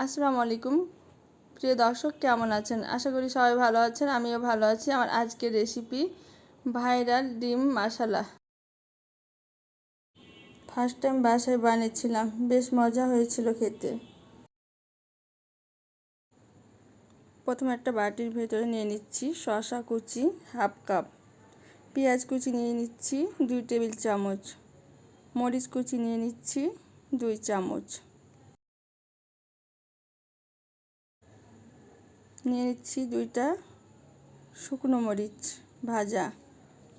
আসসালামু আলাইকুম। প্রিয় দর্শক, কেমন আছেন? আশা করি সবাই ভালো আছেন, আমিও ভালো আছি। আমার আজকের রেসিপি ভাইরাল ডিম মশালা ফার্স্ট টাইম বাসায় বানিয়েছিলাম, বেশ মজা হয়েছিল খেতে। প্রথমে একটা বাটির ভেতরে নিয়ে নিচ্ছি শশা কুচি, হাফ কাপ। পেঁয়াজ কুচি নিয়ে নিচ্ছি দুই টেবিল চামচ। মরিচ কুচি নিয়ে নিচ্ছি দুই চামচ। নিয়ে নিচ্ছি দুইটা শুকনো মরিচ ভাজা,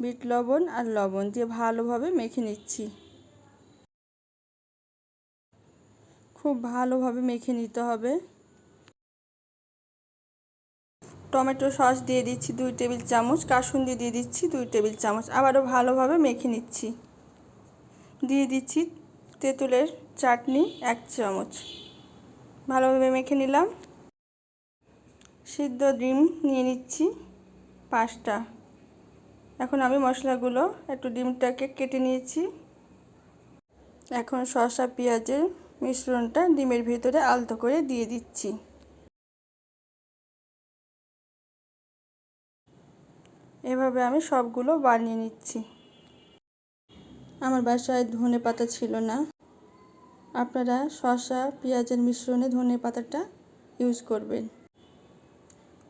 বিট লবণ আর লবণ দিয়ে ভালোভাবে মেখে নিচ্ছি। খুব ভালোভাবে মেখে নিতে হবে। টমেটো সস দিয়ে দিচ্ছি দুই টেবিল চামচ, কাসুন্দি দিয়ে দিচ্ছি দুই টেবিল চামচ, আবারও ভালোভাবে মেখে নিচ্ছি। দিয়ে দিচ্ছি তেঁতুলের চাটনি এক চামচ। ভালোভাবে মেখে নিলাম। সিদ্ধ ডিম নিয়ে নিচ্ছি, পাঁচটা। এখন আমি মশলাগুলো, একটু ডিমটাকে কেটে নিয়েছি। এখন শসা, পেঁয়াজের মিশ্রণটা ডিমের ভিতরে আলতো করে দিয়ে দিচ্ছি। এভাবে আমি সবগুলো বানিয়ে নিচ্ছি। আমার বাসায় ধনে পাতা ছিল না। আপনারা শসা, পেঁয়াজের মিশ্রণে ধনে পাতাটা ইউজ করবেন।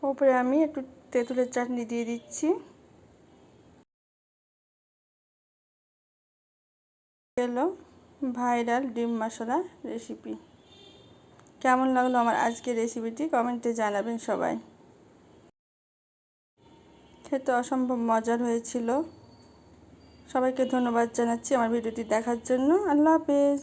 ওপরে আমি একটু তেঁতুলের চাটনি দিয়ে দিচ্ছি। এলো ভাইরাল ডিম মশলা রেসিপি কেমন লাগল আমার আজকের রেসিপিটি কমেন্টে জানাবেন সবাই। খেতে অসম্ভব মজার হয়েছিল। সবাইকে ধন্যবাদ জানাচ্ছি আমার ভিডিওটি দেখার জন্য। আল্লাহ হাফেজ।